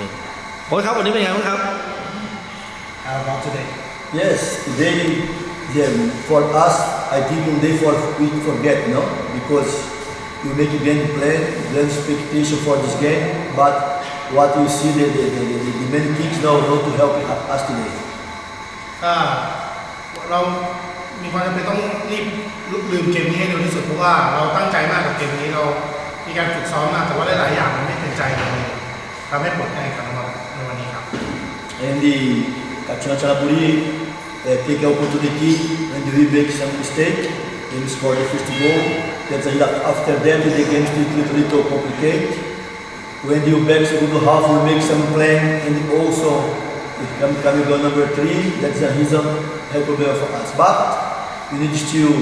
นี่โอ้ยครับวันนี้เป็นยังไงบ้างครับ How about today? Yes, today yeah, for us, I think today for we forget, no, because you make a g a m e plan, p l a n expectation for this game, but what you see the the, the, the, the many t i d s now not to help us today. ่็เรามีความจำเป็นต้องรีบลุกลืมเกมนี้ให้เร็วที่สุดเพราะว่า เราตั้งใจมากกับเกมนี้ เรามีการฝึกซ้อมมากแต่ว่าหลายๆอย่างมันไม่เป็นใจเลยทำให้ผลการแข่งขันของเราในวันนี้ครับ And the of the uh, take an opportunity and we make some mistake and score the first goal. That's a lot. After that, the game is little, little complicated. When you back second half, we make some plan and also it come coming goal number three. That's a reason have problem for us. But we need still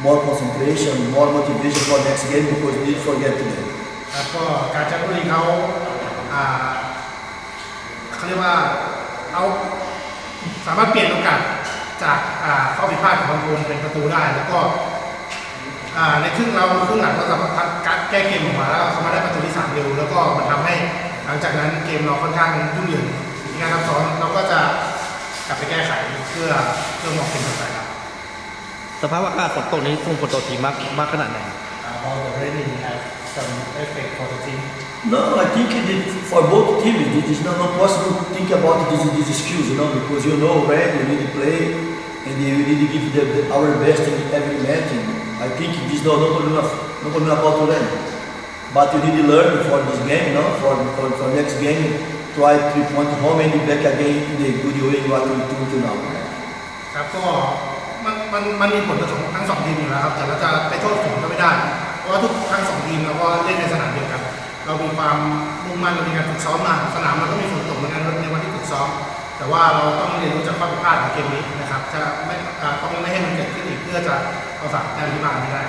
more concentration, more motivation for next game because we need to forget today. แล้วก็การจัดบุรีเขาเขาเรียกว่าเอาสามารถเปลี่ยนโอกาสจากข้อผิดพลาดของบอลคนเป็นประตูได้แล้วก็ในครึ่งเราครึ่งหลังเราสามารถัแก้เกมออกมาแล้วเขามาได้ประตูที่สามเร็วแล้วก็มันทำให้หลังจากนั้นเกมเราค่อนข้างยุ่งเหยิงงานซับซ้อนเราก็จะกลับไปแก้ไขเพื่อเพื่อมองเป็นต่อไปครับสภาพอากาศฝนตกนี้ส่งผลต่อทีมมากมากขนาดไหน about the r น i n ครับ some effect for the team? No, I think it, for both teams it is not, possible to think about these, these skills, you know, because you know when you need to play and we need to give the, the, our best in every match. I think this is not, only, not only about learn, but you need to learn for this game, you know, for, for, for next game, try three point home and back again in a good way what we do now. ครับก็มันมันมันมีผลกระทบทั้งสองทีมอยู่แล้วครับแต่เราจะไปโทษผมก็ไม่ได้เพราะว่าทุกทั้งสองทีมเราก็เล่นในสนามเดียวกัน เรามีความมุ่งมั่นเรามีการฝึกซ้อมมาสนามมันก็มีฝนตกเหมือนกันในวันที่ฝึกซ้อม แต่ว่าเราต้องเรียนรู้จากข้อผิดพลาดของเกมนี้นะครับจะไม่ต้องไม่ให้มันเกิดขึ้นอีกเพื่อจะเอาสาการณ์ที่มาไม่ได้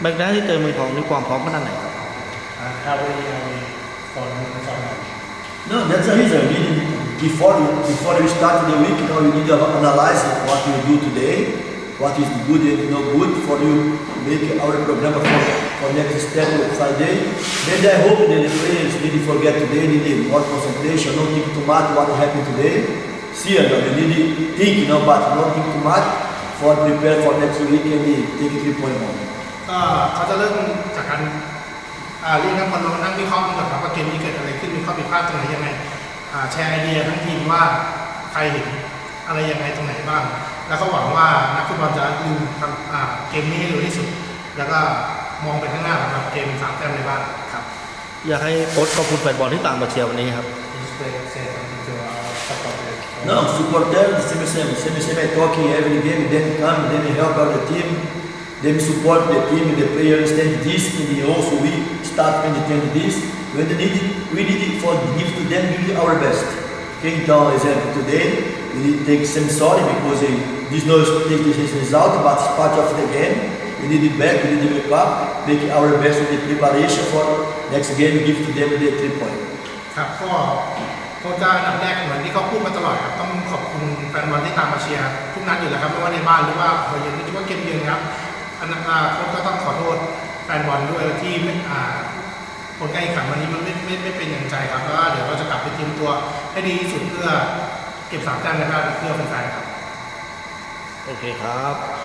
แบงค์แรกที่เจอมือขทองมีความพร้อมขนาดไหนครับ How we for No, that's the reason. We, before you, before you start the week, you know, you need to analyze what you do today what is good and not good for you make our program for, for next step of Friday. And I hope that the players didn't forget today, they need more concentration, don't think too much what happened today. See, no, they need think, no, but don't think too much for prepare for next week and take three point home. ก็เขาจะเริ่มจากการเรียกนักบอลลงนั่งวิเคราะห์กันก่อนครับว่าเกมนี้เกิดอะไรขึ้นมีข้อผิดพลาดตรงไหนยังไงแชร์ไอเดียทั้งทีมว่าใครเห็นอะไรยังไงตรงไหนบ้างแล้วก็หวังว่านักฟุตบอลจะลืมเกมนี้ให้เร็ที่สุดแล้วก็มองไปข้างหน้าสำหรับเกมสามแต้มในบ้านครับอยากให้โค้ชขอบคุณแฟนบอลที่ตามมาเชียร์วันนี้ครับน้องสปอร์เตอร์ดิซิมิเซมดิซิมิเซมไอ้ทอล์คิ่งเอเวอร์เกมเดนคัมเดนมีเฮลป์กับทีมเดนมีสปอร์ตทีมเดนพลเยอร์สเตนดิสเดนโอ้สุวีสตาร์ทเป็นเดนดิสเ We need it. We need it for give to them. Give our best. King Tao example t o d a น h e t a k e some s sorry because h e d i d no t e x p e c t a i o n e s u l t but it's part of the game. We need i t back, we need to make up, make our best in the preparation for next game, give to them the three point. ครับก็ก็จะอันดับแรกเหมือนที่เขาพูดมาตลอดครับต้องขอบคุณแฟนบอลที่ตามมาเชียร์ทุกนัดอยู่แล้วครับไม่ว่าในบ้านหรือว่าไปเยือนโด่ว่าเกมเยือนครับอันดับโค้ชก็ต้องขอโทษแฟนบอลด้วยที่ไม่อ่าผลการแข่งขันวันนี้มันไม่ไม่ไม่เป็นอย่างใจครับก็เดี๋ยวเราจะกลับไปเตรียมตัวให้ดีที่สุดเพื่อเก็บสามจานนะครับเพื่อปฟนๆครับ โอเคครับ